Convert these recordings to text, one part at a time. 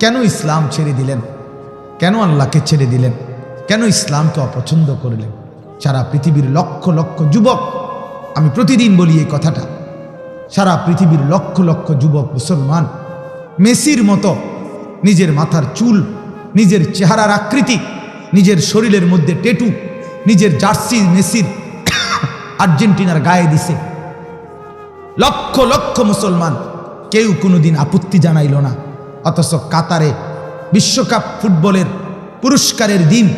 কেন ইসলাম ছেড়ে দিলেন? কেন আল্লাহকে ছেড়ে দিলেন? কেন ইসলামকে অপছন্দ করলেন? সারা পৃথিবীর লক্ষ লক্ষ যুবক, আমি প্রতিদিন বলি এই কথাটা, সারা পৃথিবীর লক্ষ লক্ষ যুবক মুসলমান, মেসির মতো নিজের মাথার চুল, নিজের চেহারার আকৃতি, নিজের শরীরের মধ্যে টেটু নিজের জার্সি মেসির আর্জেন্টিনার গায়ে দিছে। লক্ষ লক্ষ মুসলমান, কেউ কোনোদিন আপত্তি জানাইল না। অথচ কাতারে বিশ্বকাপ ফুটবলের পুরস্কারের দিন।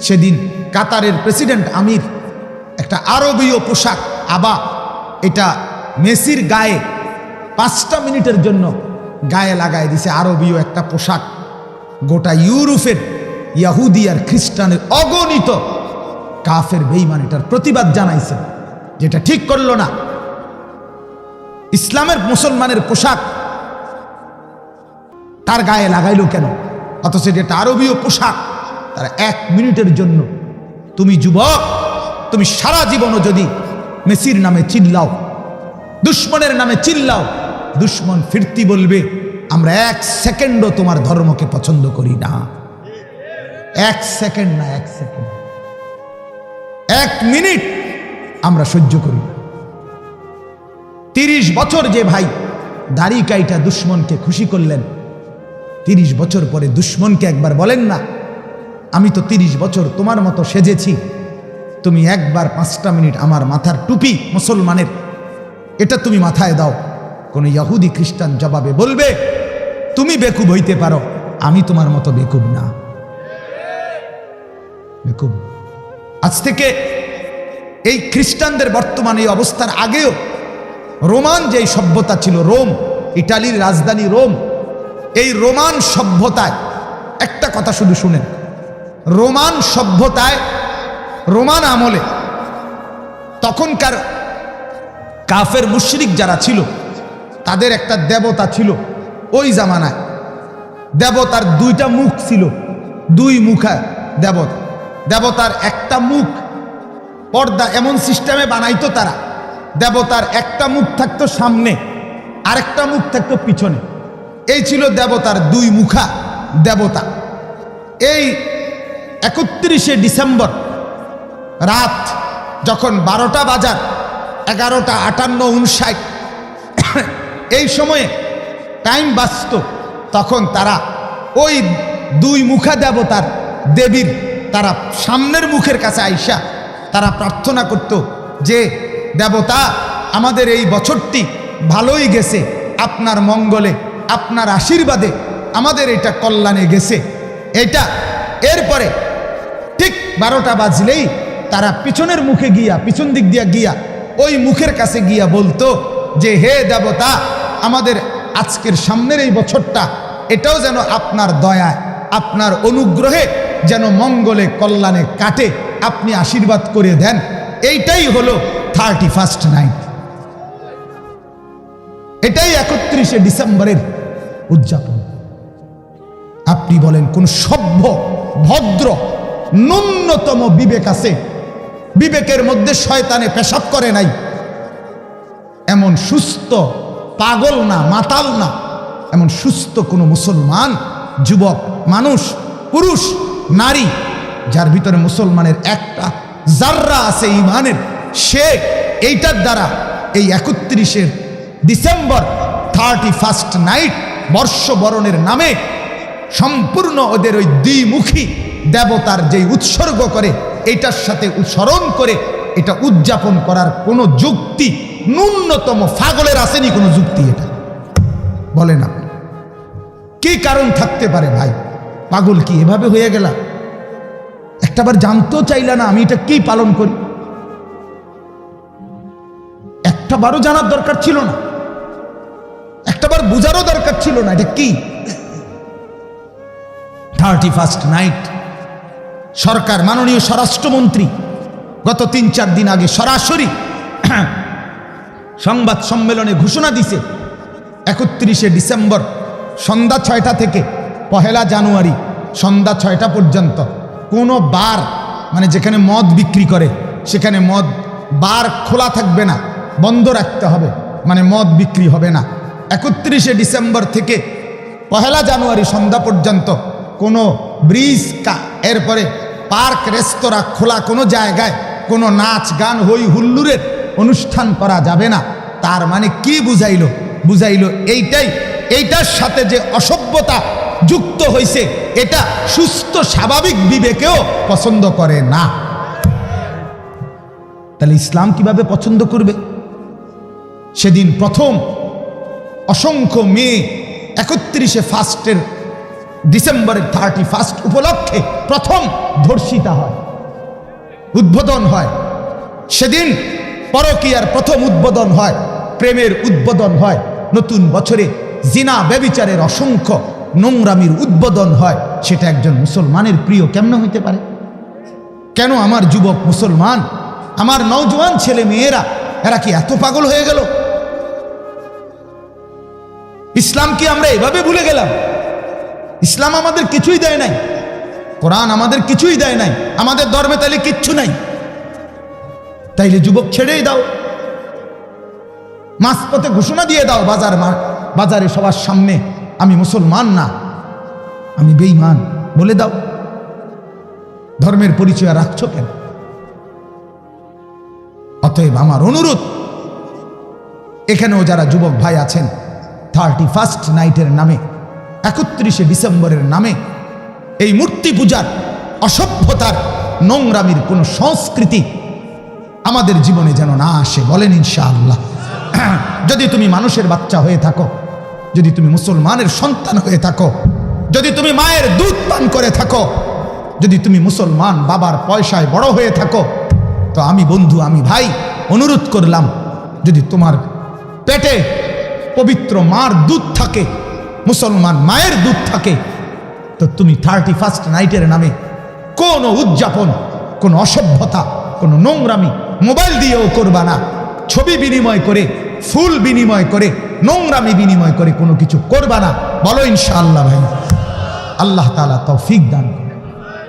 সেদিন কাতারের প্রেসিডেন্ট আমির একটা আরবীয় পোশাক, আবা, এটা মেসির গায়ে পাঁচটা মিনিটের জন্য গায়ে লাগায় দিছে আরবীয় একটা পোশাক। গোটা ইউরোপের ইয়াহুদি আর খ্রিস্টানের অগণিত কাফের বেইমান এটার প্রতিবাদ জানাইছে, যেটা ঠিক করল না। ইসলামের মুসলমানের পোশাক তার গায়ে লাগাইলো কেন? অথচ যেটা আরবীয় পোশাক, তারা এক মিনিটের জন্য। তুমি যুবক, তুমি সারা জীবনও যদি মেসির নামে চিল্লাও, দুশ্মনের নামে চিল্লাও, দুশ্মন ফিরতি বলবে, আমরা এক সেকেন্ডও তোমার ধর্মকে পছন্দ করি না। এক সেকেন্ড না, এক সেকেন্ড। এক মিনিট আমরা সহ্য করি তিরিশ বছর যে ভাই দাড়ি কাইটা দুশ্মনকে খুশি করলেন তিরিশ বছর পরে দুশ্মনকে একবার বলেন না। আমি তো তিরিশ বছর তোমার মতো সেজেছি। তুমি একবার পাঁচটা মিনিট আমার মাথার টুপি মুসলমানের, এটা তুমি মাথায় দাও। কোন ইয়াহুদি খ্রিস্টান জবাবে বলবে, তুমি বেকুব হইতে পারো, আমি তোমার মতো বেকুব না। বেকুব। আজ থেকে এই খ্রিস্টানদের বর্তমানে এই অবস্থার আগেও রোমান যেই সভ্যতা ছিল, রোম, ইটালির রাজধানী রোম এই রোমান সভ্যতায়, একটা কথা শুধু শুনেন, রোমান সভ্যতায়, রোমান আমলে তখনকার কাফের মুশরিক যারা ছিল, তাদের একটা দেবতা ছিল ওই জামানায়। দেবতার দুইটা মুখ ছিল, দুই মুখা দেবতা। দেবতার একটা মুখ পর্দা এমন সিস্টেমে বানাইতো তারা, দেবতার একটা মুখ থাকতো সামনে, আরেকটা মুখ থাকতো পিছনে। এই ছিল দেবতার দুই মুখা, দেবতা। এই একত্রিশে ডিসেম্বর রাত যখন বারোটা বাজার, এগারোটা আটান্ন উনষাট, এই সময়ে টাইম বাঁচত, তখন তারা ওই দুই মুখা দেবতার দেবীর, তারা সামনের মুখের কাছে আইসা তারা প্রার্থনা করত যে, দেবতা, আমাদের এই বছরটি ভালোই গেছে, আপনার মঙ্গলে আপনার আশীর্বাদে আমাদের এটা কল্যাণে গেছে। এটা, এরপরে ঠিক বারোটা বাজলেই তারা পিছনের মুখে গিয়া, পিছন দিক দিয়া গিয়া, ওই মুখের কাছে গিয়া বলতো যে, হে দেবতা, আমাদের আজকের সামনের এই বছরটা, এটাও যেন আপনার দয়ায়, আপনার অনুগ্রহে যেন মঙ্গলে, কল্যাণে কাটে, আপনি আশীর্বাদ করে দেন। এইটাই হলো থার্টি ফার্স্ট নাইট এটাই একত্রিশে ডিসেম্বরের উদযাপন। আপনি বলেন, কোন সভ্য, ভদ্র, ন্যূনতম বিবেক আছে? বিবেকের মধ্যে শয়তানে পেশাব করে নাই। এমন সুস্থ পাগল না, মাতাল না। এমন সুস্থ কোনো মুসলমান, যুবক, মানুষ, পুরুষ, নারী, যার ভিতরে মুসলমানের একটা জাররা আছে ইমানের, সে এইটার দ্বারা এই একত্রিশের ডিসেম্বর থার্টি ফার্স্ট নাইট বর্ষবরণের নামে সম্পূর্ণ ওদের ওই দ্বিমুখী দেবতার যেই উৎসর্গ করে, এটার সাথে স্মরণ করে, এটা উদযাপন করার কোনো যুক্তি, ন্যূনতম ফাগলের আসেনি কোনো যুক্তি এটা। বলে না কি কারণ থাকতে পারে ভাই? পাগল কি এভাবে হয়ে গেলা? একটাবার জানতেও চাইলা না আমি এটা কি পালন করি? একটা বারও জানার দরকার ছিল না। একটাবার বোঝারও দরকার ছিল না, এটা কি? থার্টি ফার্স্ট নাইট সরকার, মাননীয় স্বরাষ্ট্রমন্ত্রী, গত তিন চার দিন আগে সরাসরি সংবাদ সম্মেলনে ঘোষণা দিছে, একত্রিশে ডিসেম্বর, সন্ধ্যা ছয়টা থেকে পহেলা জানুয়ারি, সন্ধ্যা ছয়টা পর্যন্ত। কোনো বার মানে যেখানে মদ বিক্রি করে, সেখানে মদ বার খোলা থাকবে না, বন্ধ রাখতে হবে মানে মদ বিক্রি হবে না। একত্রিশে ডিসেম্বর থেকে পহেলা জানুয়ারি সন্ধ্যা পর্যন্ত কোনো ব্রিজ কা, এরপরে পার্ক, রেস্তোরাঁ খোলা কোনো জায়গায় কোনো নাচ গান হই হুল্লুরের অনুষ্ঠান করা যাবে না। তার মানে কি বুঝাইলো? বুঝাইলো এইটাই, এইটার সাথে যে অসভ্যতা যুক্ত হয়েছে এটা সুস্থ, স্বাভাবিক বিবেকেও পছন্দ করে না। তাহলে ইসলাম কীভাবে পছন্দ করবে? সেদিন প্রথম অসংখ্য মেয়ে একত্রিশে ফার্স্টের ডিসেম্বরের থার্টি ফার্স্ট উপলক্ষে প্রথম ধর্ষিতা হয়, উদ্বোধন হয়। সেদিন পরকীয়ার প্রথম উদ্বোধন হয়, প্রেমের উদ্বোধন হয়। নতুন বছরে জিনা ব্যবিচারের অসংখ্য নোংরামির উদ্বোধন হয়। সেটা একজন মুসলমানের প্রিয় কেমন হইতে পারে? কেন আমার যুবক মুসলমান? আমার নওজোয়ান ছেলে মেয়েরা এরা কি এত পাগল হয়ে গেল? ইসলাম কি আমরা এভাবে ভুলে গেলাম। ইসলাম আমাদের কিছুই দেয় নাই। কোরআন আমাদের কিছুই দেয় নাই। আমাদের ধর্মে তাইলে কিচ্ছু নাই। তাইলে যুবক ছেড়েই দাও। মাঝপথে ঘোষণা দিয়ে দাও, বাজার বাজারে সবার সামনে আমি মুসলমান না। আমি বেঈমান। বলে দাও। ধর্মের পরিচয় রাখছো কেন? অতএব আমার অনুরোধ, এখানেও যারা যুবক ভাই আছেন থার্টি ফার্স্ট নাইটের নামে, একত্রিশে ডিসেম্বরের নামে এই মূর্তি পূজার অসভ্যতার নোংরামির কোনো সংস্কৃতি আমাদের জীবনে যেন না আসে, বলেন ইনশাআল্লাহ। যদি তুমি মানুষের বাচ্চা হয়ে থাকো, যদি তুমি মুসলমানের সন্তান হয়ে থাকো, যদি তুমি মায়ের দুধ পান করে থাকো, যদি তুমি মুসলমান বাবার পয়সায় বড় হয়ে থাকো, তো আমি বন্ধু, আমি ভাই, অনুরোধ করলাম, যদি তোমার পেটে পবিত্র মার দুধ থাকে, মুসলমান মায়ের দুধ থাকে, তো তুমি থার্টি ফার্স্ট নাইটের নামে কোনো উদযাপন, কোনো অসভ্যতা, কোনো নোংরামি মোবাইল দিয়েও করবা না। ছবি বিনিময় করে, ফুল বিনিময় করে, নোংরামি বিনিময় করে কোনো কিছু করবা না। বলো ইনশাআল্লাহ ভাই। আল্লাহ তালা তৌফিক দান করে।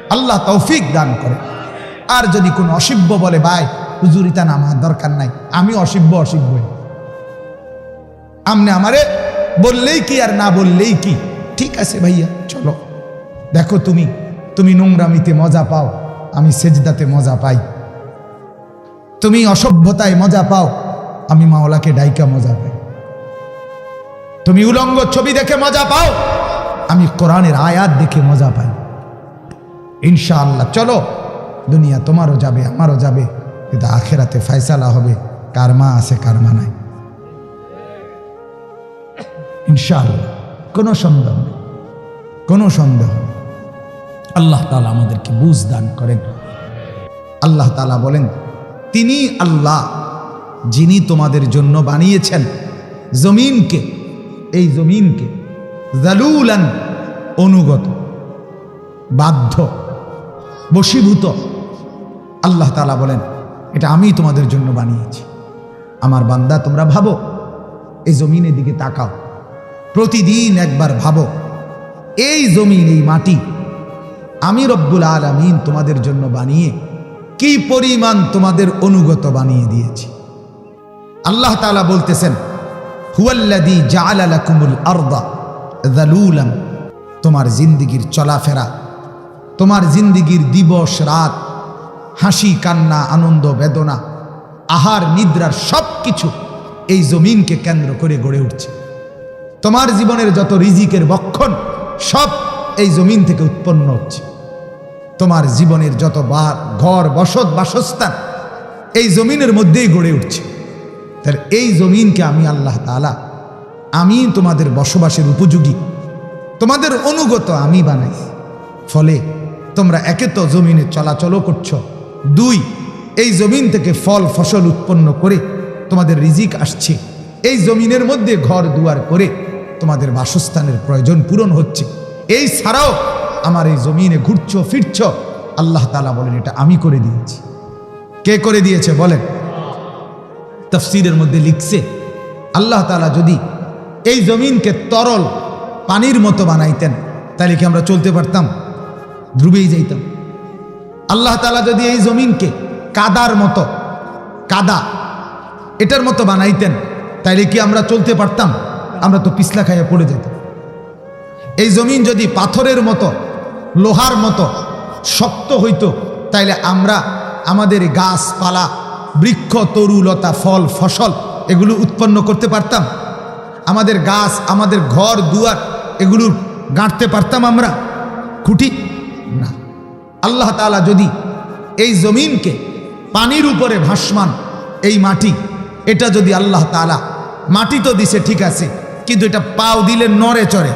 আল্লাহ তৌফিক দান করে। আর যদি কোনো অসিব্য বলে, ভাই হুজুরিতা না, আমার দরকার নাই। আমি অসিব্য অসিব্যই আমনে আমারে বললেই কি আর না বললেই কি? ঠিক আছে ভাইয়া, চলো। দেখো তুমি তুমি নোংরামিতে মজা পাও, আমি সেজদাতে মজা পাই। তুমি অসভ্যতায় মজা পাও, আমি মাওলাকে ডাইকা মজা পাই। তুমি উলঙ্গ ছবি দেখে মজা পাও, আমি কোরআনের আয়াত দেখে মজা পাই। ইনশাআল্লাহ, চলো। দুনিয়া তোমারও যাবে, আমারও যাবে, কিন্তু আখেরাতে ফয়সালা হবে, কার মা আছে, কার মা নাই। ইনশাআল্লাহ। কোনো সন্দেহ নেই। কোনো সন্দেহ নেই। আল্লাহ তালা আমাদেরকে বুঝ দান করেন। আল্লাহ তালা বলেন, তিনি আল্লাহ, যিনি তোমাদের জন্য বানিয়েছেন জমিনকে, এই জমিনকে জালুলান অনুগত, বাধ্য, বশীভূত। আল্লাহ তালা বলেন, এটা আমি তোমাদের জন্য বানিয়েছি। আমার বান্দা, তোমরা ভাবো, এই জমিনের দিকে তাকাও। প্রতিদিন একবার ভাবো, এই জমিন, এই মাটি আমি রব্বুল আলমিন তোমাদের জন্য বানিয়ে কি পরিমাণ তোমাদের অনুগত বানিয়ে দিয়েছি। আল্লাহ তাআলা বলতেছেন হুয়াল্লাদি জাআলালাকুমুল আরদা যালুলান তোমার জিন্দিগির চলাফেরা, তোমার জিন্দিগির দিবস রাত, হাসি, কান্না, আনন্দ, বেদনা, আহার, নিদ্রার সব কিছু এই জমিনকে কেন্দ্র করে গড়ে উঠছে। তোমার জীবনের যত রিজিকের বক্ষণ, সব এই জমিন থেকে উৎপন্ন হচ্ছে। তোমার জীবনের যত ঘর, বসত, বাসস্থান, এই জমিনের মধ্যেই গড়ে উঠছে। তার এই জমিনকে আমি আল্লাহ তাআলা, আমি তোমাদের বসবাসের উপযোগী, তোমাদের অনুগত আমি বানাই। ফলে তোমরা একে তো জমিনে চলাচলও করছ, দুই, এই জমিন থেকে ফল, ফসল উৎপন্ন করে তোমাদের রিজিক আসছে। এই জমিনের মধ্যে ঘর দুয়ার করে তোমাদের বাসস্থানের প্রয়োজন পূরণ হচ্ছে। এই ছাড়াও আমার এই জমিনে ঘুরছ, ফিরছ, আল্লাহ তালা বলেন, এটা আমি করে দিয়েছি। কে করে দিয়েছে বলেন? তফসিরের মধ্যে লিখছে, আল্লাহ তালা যদি এই জমিনকে তরল পানির মতো বানাইতেন, তাহলে কি আমরা চলতে পারতাম? ধ্রুবেই যাইতাম। আল্লাহ তালা যদি এই জমিনকে কাদার মতো, কাদা এটার মতো বানাইতেন তাইলে কি আমরা চলতে পারতাম? আমরা তো পিছলা খাইয়া পড়ে যেতাম এই জমিন যদি পাথরের মতো, লোহার মতো শক্ত হইতো, তাইলে আমরা আমাদের গাছপালা, বৃক্ষ তরুলতা ফল, ফসল এগুলো উৎপন্ন করতে পারতাম। আমাদের গাছ, আমাদের ঘর, দুয়ার এগুলো গাঁটতে পারতাম আমরা। খুঁটি? না। আল্লাহ তাআলা যদি এই জমিনকে পানির উপরে ভাসমান এই মাটি, এটা যদি আল্লাহ তাআলা মাটি তো দিছে, ঠিক আছে। কিন্তু এটা পাও দিলে নড়ে চড়ে।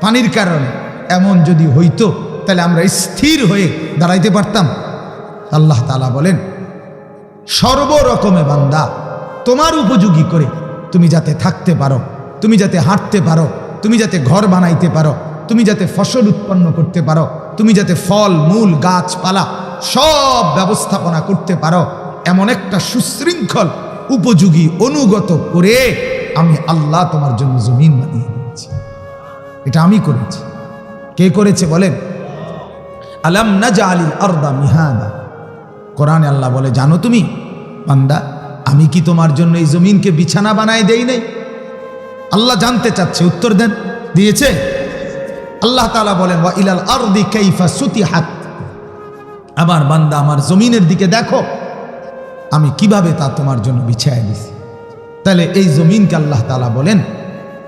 পানির কারণে। এমন যদি হইতো, তাহলে আমরা স্থির হয়ে দাঁড়াইতে পারতাম। আল্লাহ তাআলা বলেন, সর্বরকমে বান্দা, তোমার উপযোগী করে তুমি যাতে থাকতে পারো, তুমি যাতে হাঁটতে পারো, তুমি যাতে ঘর বানাইতে পারো, তুমি যাতে ফসল উৎপন্ন করতে পারো, তুমি যাতে ফল, মূল, গাছপালা সব ব্যবস্থাপনা করতে পারো, এমন একটা সুশৃঙ্খল, উপযোগী, অনুগত করে আমি আল্লাহ তোমার জন্য জমিন বানিয়ে দিয়েছি। এটা আমি করেছি। কে করেছে বলেন? আলাম নাজা আলিল আর্দা মিহাদা। কোরআনে আল্লাহ বলে, জানো তুমি, বান্দা, আমি কি তোমার জন্য এই জমিনকে বিছানা বানায় দেই নাই? আল্লাহ জানতে চাচ্ছে, উত্তর দেন, দিয়েছে। আল্লাহ তাআলা বলেন, ওয়া ইলাল আরদি কাইফা সুতি হাত আমার বান্দা, আমার জমিনের দিকে দেখো, আমি কীভাবে তা তোমার জন্য বিছায় দিছি? তাহলে এই জমিনকে আল্লাহ তাআলা বলেন,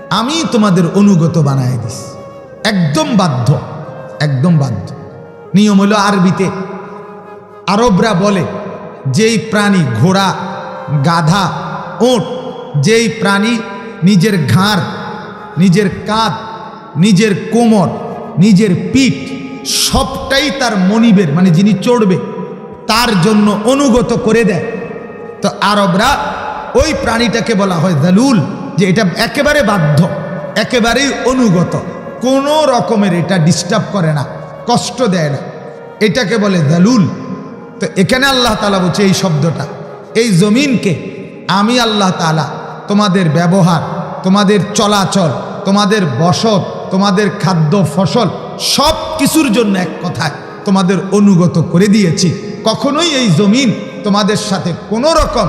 আমি তোমাদের অনুগত বানায় দিস। একদম বাধ্য একদম বাধ্য। নিয়ম হলো আরবিতে, আরবরা বলে, যেই প্রাণী ঘোড়া, গাধা ওট যেই প্রাণী নিজের ঘাড়, নিজের কাঁধ, নিজের কোমর, নিজের পিঠ, সবটাই তার মনিবের মানে যিনি চড়বে, তার জন্য অনুগত করে দেয়। তো আরবরা ওই প্রাণীটাকে বলা হয় দালুল, যে এটা একেবারে বাধ্য, একেবারেই অনুগত। কোনো রকমের এটা ডিস্টার্ব করে না, কষ্ট দেয় না। এটাকে বলে দালুল। তো এখানে আল্লাহ তালা বলছে এই শব্দটা, এই জমিনকে আমি আল্লাহ তালা তোমাদের ব্যবহার, তোমাদের চলাচল, তোমাদের বসত, তোমাদের খাদ্য ফসল সব কিছুর জন্য এক কথায় তোমাদের অনুগত করে দিয়েছি। কখনোই এই জমিন তোমাদের সাথে কোনো রকম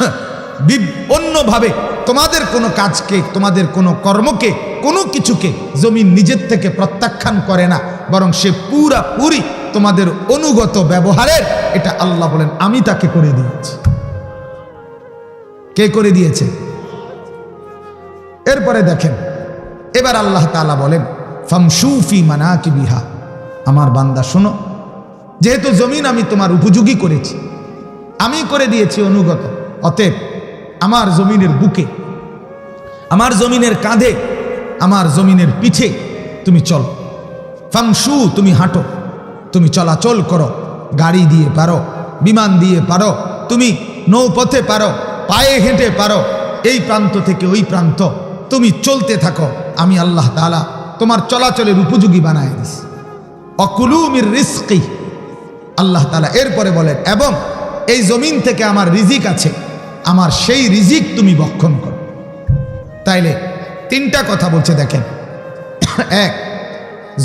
অন্যভাবে তোমাদের কোনো কাজকে, তোমাদের কোনো কর্মকে, কোনো কিছুকে জমিন নিজের থেকে প্রত্যাখ্যান করে না, বরং সে পুরা পুরি তোমাদের অনুগত ব্যবহারের, এটা আল্লাহ বলেন, আমি তাকে করে দিয়েছি। কে করে দিয়েছে? এরপরে দেখেন, এবার আল্লাহ তাআলা বলেন ফামসুফি মানাকি বিহা আমার বান্দা, শোনো, যেহেতু জমিন আমি তোমার উপযোগী করেছি, আমি করে দিয়েছি অনুগত। অতএব আমার জমিনের বুকে, আমার জমিনের কাঁধে, আমার জমিনের পিঠে তুমি চল। ফাংশু, তুমি হাঁটো, তুমি চলাচল করো, গাড়ি দিয়ে পারো, বিমান দিয়ে পারো, তুমি নৌপথে পারো, পায়ে হেঁটে পারো, এই প্রান্ত থেকে ওই প্রান্ত, তুমি চলতে থাকো, আমি আল্লাহ তাআলা তোমার চলাচলের উপযোগী বানায় দিস। অকুলুমির রিস্কি, আল্লাহ তালা এরপরে বলেন, এবং এই জমিন থেকে আমার রিজিক আছে। আমার সেই রিজিক তুমি বক্ষণ করো। তাইলে তিনটা কথা বলছে দেখেন। এক,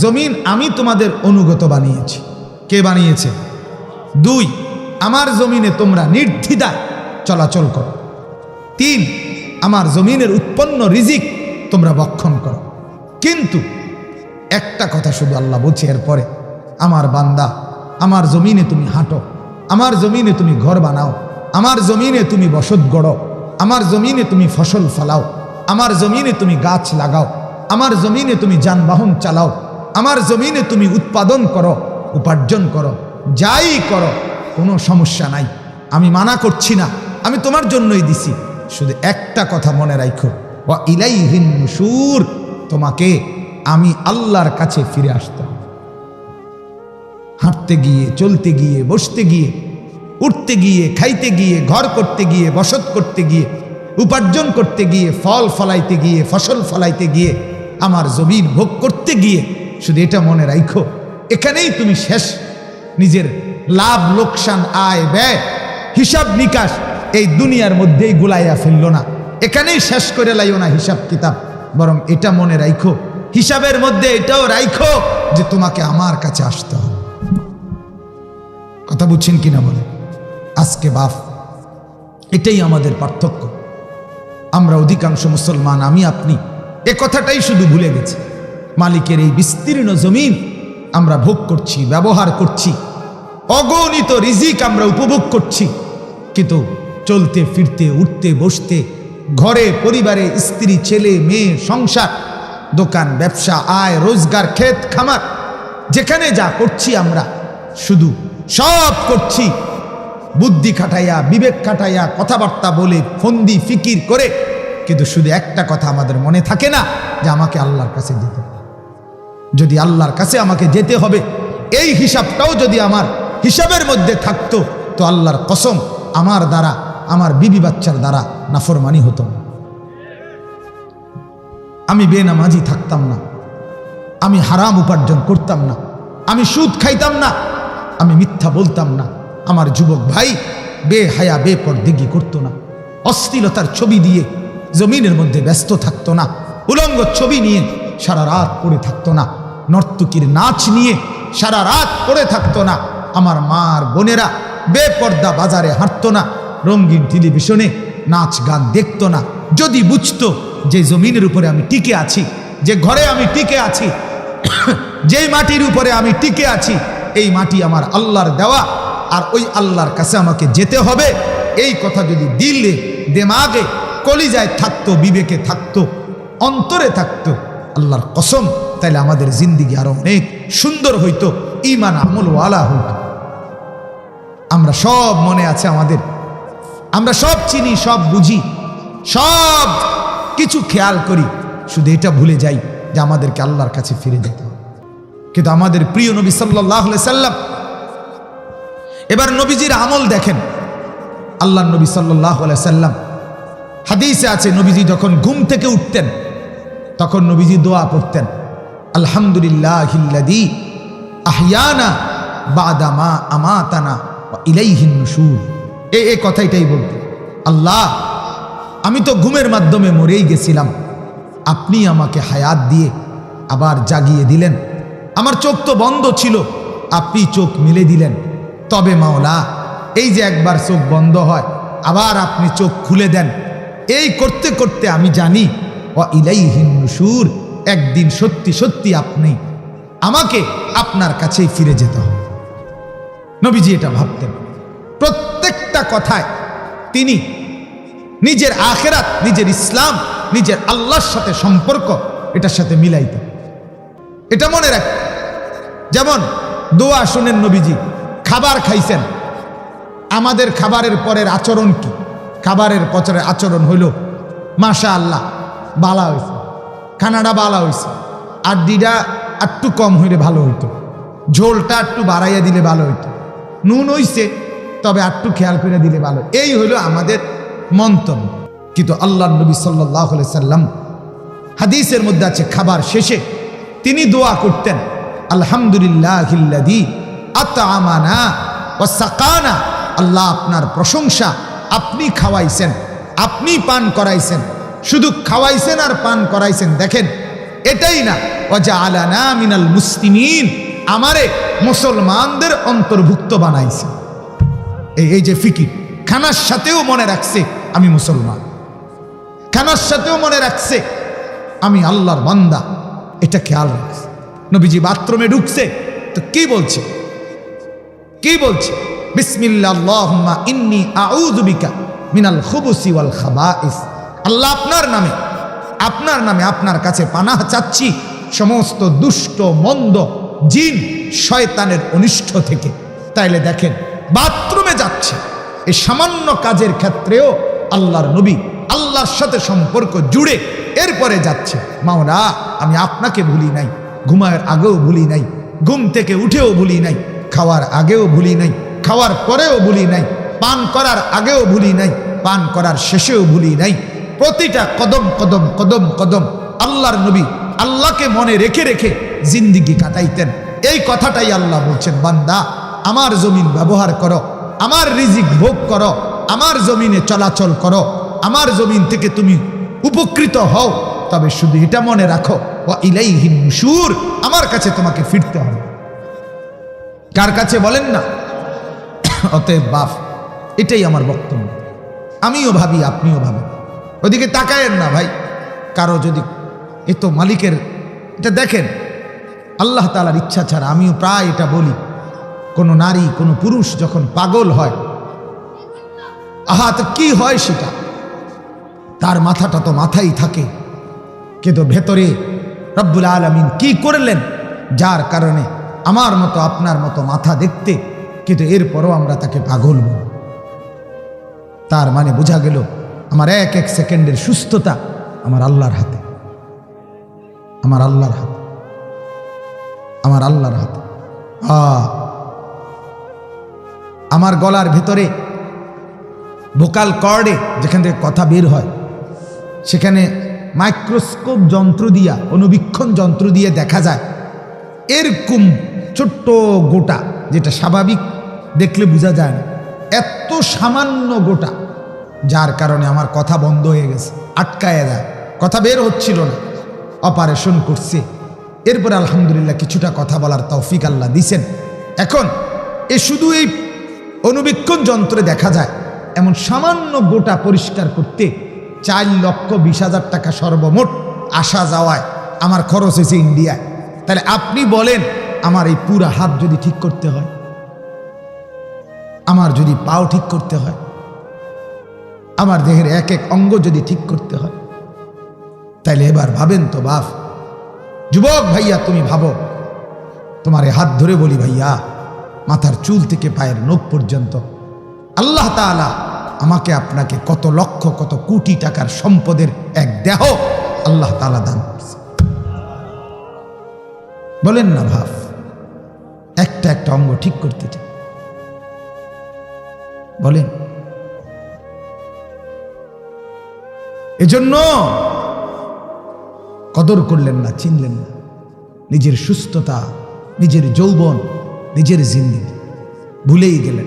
জমিন আমি তোমাদের অনুগত বানিয়েছি। কে বানিয়েছে? দুই, আমার জমিনে তোমরা নির্দ্বিধায় চলাচল করো। তিন, আমার জমিনের উৎপন্ন রিজিক তোমরা বক্ষণ করো। কিন্তু একটা কথা শুধু আল্লাহ বলছে, এরপরে, আমার বান্দা, আমার জমিনে তুমি হাঁটো, আমার জমিনে তুমি ঘর বানাও আমার জমিনে তুমি বসত গড়ো আমার জমিনে তুমি ফসল ফলাও, আমার জমিনে তুমি গাছ লাগাও, আমার জমিনে তুমি যানবাহন চালাও, আমার জমিনে তুমি উৎপাদন করো, উপার্জন করো, যাই করো, কোনো সমস্যা নাই। আমি মানা করছি না, আমি তোমার জন্যই দিছি। শুধু একটা কথা মনে রাখো ও ইলাইহিন নুশুর, তোমাকে আমি আল্লাহর কাছে ফিরে আসতাম। হাঁটতে গিয়ে, চলতে গিয়ে, বসতে গিয়ে উঠতে গিয়ে, খাইতে গিয়ে, ঘর করতে গিয়ে, বসত করতে গিয়ে, উপার্জন করতে গিয়ে, ফল ফলাইতে গিয়ে, ফসল ফলাইতে গিয়ে, আমার জমিন ভোগ করতে গিয়ে, শুধু এটা মনে রাখো এখানেই তুমি শেষ। নিজের লাভ, লোকসান, আয়, ব্যয়, হিসাব নিকাশ এই দুনিয়ার মধ্যেই গুলাইয়া ফেলল না। এখানেই শেষ করে লাইও না হিসাব কিতাব, বরং এটা মনে রাখো হিসাবের মধ্যে এটাও রাখো যে তোমাকে আমার কাছে আসতে হবে। কথা বুঝছেন কিনা বলে আজকে বাপ এটাই আমাদের পার্থক্য। আমরা অধিকাংশ মুসলমান, আমি, আপনি, এ কথাটাই শুধু ভুলে গেছি। মালিকের এই বিস্তীর্ণ জমিন আমরা ভোগ করছি, ব্যবহার করছি, অগণিত রিজিক আমরা উপভোগ করছি। কিন্তু চলতে, ফিরতে, উঠতে, বসতে, ঘরে, পরিবারে, স্ত্রী, ছেলে, মেয়ে, সংসার, দোকান, ব্যবসা, আয়, রোজগার, ক্ষেত, খামার, যেখানে যা করছি আমরা, শুধু সব করছি। বুদ্ধি খাটাইয়া, বিবেক খাটাইয়া কথাবার্তা বলে ফন্দি ফিকির করে, কিন্তু শুধু একটা কথা আমাদের মনে থাকে না, যে আমাকে আল্লাহর কাছে যেতে হবে। যদি আল্লাহর কাছে আমাকে যেতে হবে, এই হিসাবটাও যদি আমার হিসাবের মধ্যে থাকতো, তো আল্লাহর কসম আমার দ্বারা, আমার বিবি বাচ্চার দ্বারা নাফরমানি হতো না। আমি বেনামাজি থাকতাম না। আমি হারাম উপার্জন করতাম না। আমি সুদ খাইতাম না। আমি মিথ্যা বলতাম না। আমার যুবক ভাই বে হায়া বে পরদিগি করতো না। অশ্লীলতার ছবি দিয়ে জমিনের মধ্যে ব্যস্ত থাকতো না। উলঙ্গ ছবি নিয়ে সারা রাত পড়ে থাকতো না। নর্তকীর নাচ নিয়ে সারা রাত পড়ে থাকতো না। আমার মার বোনেরা বেপর্দা বাজারে হাঁটতো না। রঙিন টেলিভিশনে নাচ গান দেখতো না। যদি বুঝতো যে জমিনের উপরে আমি টিকে আছি, যে ঘরে আমি টিকে আছি যেই মাটির উপরে আমি টিকে আছি, এই মাটি আমার আল্লাহর দেওয়া আর ওই আল্লাহর কাছে আমাকে যেতে হবে। এই কথা যদি দিলে, দেমাগে কলিজায় থাকতো, বিবেকে থাকতো, অন্তরে থাকতো, আল্লাহর কসম, তাইলে আমাদের জিন্দিগি আরও অনেক সুন্দর হইতো। ইমান আমল ওয়ালা হইতো আমরা সব মনে আছে আমাদের। আমরা সব চিনি, সব বুঝি, সব কিছু খেয়াল করি। শুধু এটা ভুলে যাই যে আমাদেরকে আল্লাহর কাছে ফিরে যেতে কিন্তু আমাদের প্রিয় নবী সাল্লাহ সাল্লাম এবার নবীজির আমল দেখেন। আল্লাহ নবী সাল্লাম, হাদিসে আছে নবীজি যখন ঘুম থেকে উঠতেন, তখন নবীজি দোয়া পড়তেন আলহামদুলিল্লাহ আমাতানা ইলাইহিন এ এ কথাইটাই বলতে আল্লাহ, আমি তো ঘুমের মাধ্যমে মরেই গেছিলাম। আপনি আমাকে হায়াত দিয়ে আবার জাগিয়ে দিলেন। আমার চোখ তো বন্ধ ছিল, আপনি চোখ মেলে দিলেন। তবে মাওলা, এই যে একবার চোখ বন্ধ হয়, আবার আপনি চোখ খুলে দেন। এই করতে করতে আমি জানি ও ইলাইহিন নুশুর, একদিন সত্যি সত্যি আপনি, আমাকে আপনার কাছেই ফিরে যেতে হবে। নবীজি এটা ভাবতেন। প্রত্যেকটা কথায় তিনি নিজের আখেরাত, নিজের ইসলাম, নিজের আল্লাহর সাথে সম্পর্ক, এটার সাথে মিলাইতেন। এটা মনে রাখ যেমন দোয়া শুনেন নবীজি খাবার খাইছেন। আমাদের খাবারের পরের আচরণ কি? খাবারের পচরের আচরণ হইল মাশা আল্লাহ বালা হয়েছে খানাটা বালা হয়েছে আর ডিটা একটু কম হইলে ভালো হইতো। ঝোলটা একটু বাড়াইয়া দিলে ভালো হইতো। নুন হইছে, তবে একটু খেয়াল করে দিলে ভালো। এই হইল আমাদের মন্তব্য কিন্তু আল্লাহ নবী সাল্লাহ সাল্লাম হাদিসের মধ্যে আছে, খাবার শেষে তিনি দোয়া করতেন আলহামদুলিল্লাহ আতামানা ও সাকানা। আল্লাহ আপনার প্রশংসা আপনি খাওয়াইছেন, আপনি পান করাইছেন, শুধু খাওয়াইছেন আর পান করাইছেন, দেখেন, এটাই না ওজা আলানা মিনাল মুসলিমিন, আমারে মুসলমানদের অন্তর্ভুক্ত বানাইছে। এই এই যে ফিকির, খানার সাথেও মনে রাখছে আমি মুসলমান। খানার সাথেও মনে রাখছে আমি আল্লাহর বান্দা, এটা খেয়াল রাখছে। নবীজি বাথরুমে ঢুকছে, তো কি বলছে? কি বলছে? বিসমিল্লাহ আল্লাহুম্মা ইন্নি আউযু বিকা মিনাল আল্লাহ আপনার নামে আপনার নামে আপনার কাছে পানাহ চাচ্ছি সমস্ত দুষ্ট, মন্দ জিন শয়তানের অনিষ্ট থেকে। তাইলে দেখেন, বাথরুমে যাচ্ছে। এই সামান্য কাজের ক্ষেত্রেও আল্লাহর নবী আল্লাহর সাথে সম্পর্ক জুড়ে এরপরে যাচ্ছে। মাওলা, আমি আপনাকে ভুলি নাই, ঘুমায়ের আগেও ভুলি নাই, ঘুম থেকে উঠেও ভুলি নাই। খাওয়ার আগেও ভুলি নাই, খাওয়ার পরেও ভুলি নাই, পান করার আগেও ভুলি নাই, পান করার শেষেও ভুলি নাই। প্রতিটা কদম কদম কদম কদম আল্লাহর নবী আল্লাহকে মনে রেখে রেখে জিন্দিগি কাটাইতেন। এই কথাটাই আল্লাহ বলছেন, বান্দা, আমার জমিন ব্যবহার করো, আমার রিজিক ভোগ করো, আমার জমিনে চলাচল করো, আমার জমিন থেকে তুমি উপকৃত হও, তবে শুধু এটা মনে রাখো ও ইলাইহিন সুর আমার কাছে তোমাকে ফিরতে হবে। কার কাছে বলেন না? অতএব বাপ, এটাই আমার বক্তব্য। আমিও ভাবি, আপনিও ভাবেন। ওদিকে তাকায়েন না ভাই। কারও যদি এ তো মালিকের, এটা দেখেন, আল্লাহ তালার ইচ্ছা ছাড়া আমিও প্রায় এটা বলি। কোনো নারী, কোনো পুরুষ যখন পাগল হয়, আহা, তো কি হয় সেটা? তার মাথাটা তো মাথাই থাকে। কিন্তু ভেতরে রব্বুল আলমিন কি করলেন? যার কারণে আমার মতো, আপনার মতো মাথা দেখতে, কিন্তু এরপরও আমরা তাকে পাগল বলি। তার মানে বোঝা গেল, আমার এক এক সেকেন্ডের সুস্থতা আমার আল্লাহর হাতে। আমার আল্লাহর হাতে। আমার আল্লাহর হাতে। আ। আমার গলার ভিতরে ভোকাল কর্ডে যেখান থেকে কথা বের হয়, সেখানে মাইক্রোস্কোপ যন্ত্র দিয়া অনুবীক্ষণ যন্ত্র দিয়ে দেখা যায়, এরকম ছোট্ট গোটা, যেটা স্বাভাবিক, দেখলে বোঝা যায় না। এত সামান্য গোটা, যার কারণে আমার কথা বন্ধ হয়ে গেছে, আটকায় যায়, কথা বের হচ্ছিল না। অপারেশন করছে। এরপরে আলহামদুলিল্লাহ কিছুটা কথা বলার তৌফিক আল্লাহ দিছেন। এখন এ শুধু এই অনুবীক্ষণ যন্ত্রে দেখা যায়, এমন সামান্য গোটা পরিষ্কার করতে চার লক্ষ বিশ হাজার টাকা সর্বমোট আসা যাওয়ায় আমার খরচ হয়েছে ইন্ডিয়ায়। তাহলে আপনি বলেন আমার এই পুরা হাত যদি ঠিক করতে হয়, আমার যদি পাও ঠিক করতে হয়, আমার দেহের এক এক অঙ্গ যদি ঠিক করতে হয়, তাইলে এবার ভাবেন তো বাপ, যুবক ভাইয়া তুমি ভাবো, তোমার হাত ধরে বলি ভাইয়া, মাথার চুল থেকে পায়ের নখ পর্যন্ত, আল্লাহ তাআলা আমাকে আপনাকে কত লক্ষ, কত কোটি টাকার সম্পদের এক দেহ আল্লাহ তাআলা দান বলেন না ভাব একটা একটা অঙ্গ ঠিক করতে চাই বলেন। এজন্য কদর করলেন না, চিনলেন না। নিজের সুস্থতা, নিজের যৌবন, নিজের জিন্দিগি। ভুলেই গেলেন।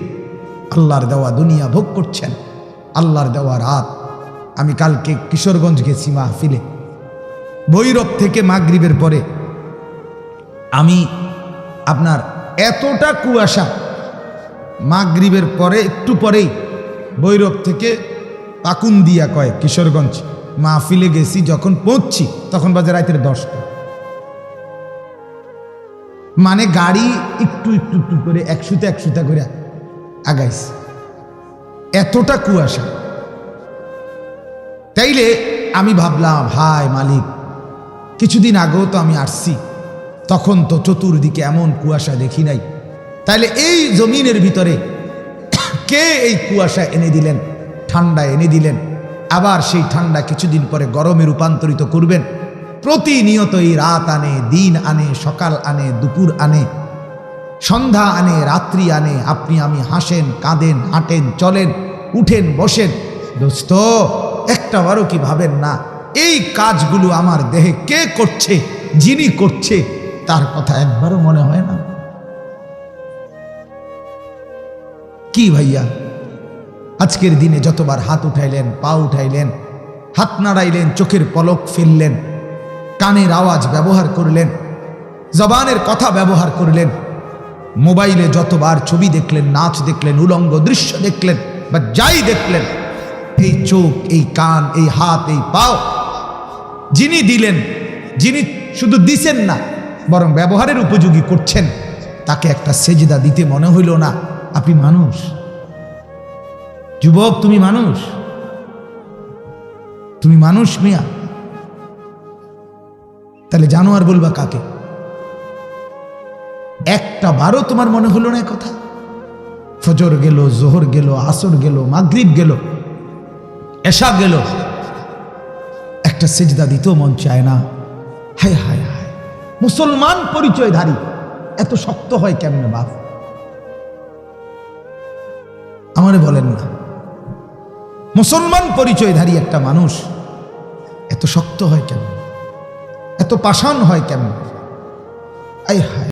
আল্লাহর দেওয়া দুনিয়া ভোগ করছেন। আল্লাহর দেওয়া রাত। আমি কালকে কিশোরগঞ্জ গেছি মাহফিলে। ভৈরব থেকে মাগরিবের পরে আমি আপনার এতটা কুয়াশা। মাগরিবের পরে, একটু পরেই ভৈরব থেকে পাকুন্দিয়া কয় কিশোরগঞ্জ, মাহফিলে গেছি, যখন পৌঁছছি, তখন বাজে রাতের দশটা। মানে গাড়ি একটু একটু একটু করে, একশুতে একশুতা করে আগাইছে। এতটা কুয়াশা। তাইলে আমি ভাবলাম ভাই মালিক, কিছুদিন আগেও তো আমি আসছি। তখন তো চতুর্দিকে এমন কুয়াশা দেখি নাই। তাইলে এই জমিনের ভিতরে কে এই কুয়াশা এনে দিলেন, ঠান্ডা এনে দিলেন? আবার সেই ঠান্ডা কিছুদিন পরে গরমে রূপান্তরিত করবেন। প্রতিনিয়ত এই রাত আনে, দিন আনে, সকাল আনে, দুপুর আনে, সন্ধ্যা আনে, রাত্রি আনে, আপনি আমি হাসেন, কাঁদেন, হাঁটেন, চলেন, উঠেন, বসেন। দোস্ত, একটা বারও কি ভাবেন না, এই কাজগুলো আমার দেহে কে করছে, যিনি করছে তার কথা একবারও মনে হয় না। কি ভাইয়া? আজকের দিনে যতবার হাত উঠাইলেন, পা উঠাইলেন, হাত নাড়াইলেন, চোখের পলক ফেললেন, কানের আওয়াজ ব্যবহার করলেন, জবানের কথা ব্যবহার করলেন, মোবাইলে যতবার ছবি দেখলেন, নাচ দেখলেন, উলঙ্গ দৃশ্য দেখলেন, বা যাই দেখলেন, এই চোখ, এই কান, এই হাত, এই পাও যিনি দিলেন, যিনি শুধু দিছেন না বরং ব্যবহারের উপযোগী করছেন। তাকে একটা সেজদা দিতে মনে হইল না। আপনি মানুষ। যুবক, তুমি মানুষ। তুমি মানুষ মিয়া। তাহলে জানোয়ার বলবা কাকে? একটা বারও তোমার মনে হলো না কথা? ফজর গেল, জোহর গেল, আসর গেল, মাগরিব গেল এসা গেল। একটা সেজদা দিতেও মন চায় না। হায় হায়। মুসলমান পরিচয়ধারী, এত শক্ত হয় কেমনে বাপ? আমারে বলেন না। মুসলমান পরিচয়ধারী একটা মানুষ, এত শক্ত হয় কেমন? এত পাষাণ হয় কেমন? আই হায়।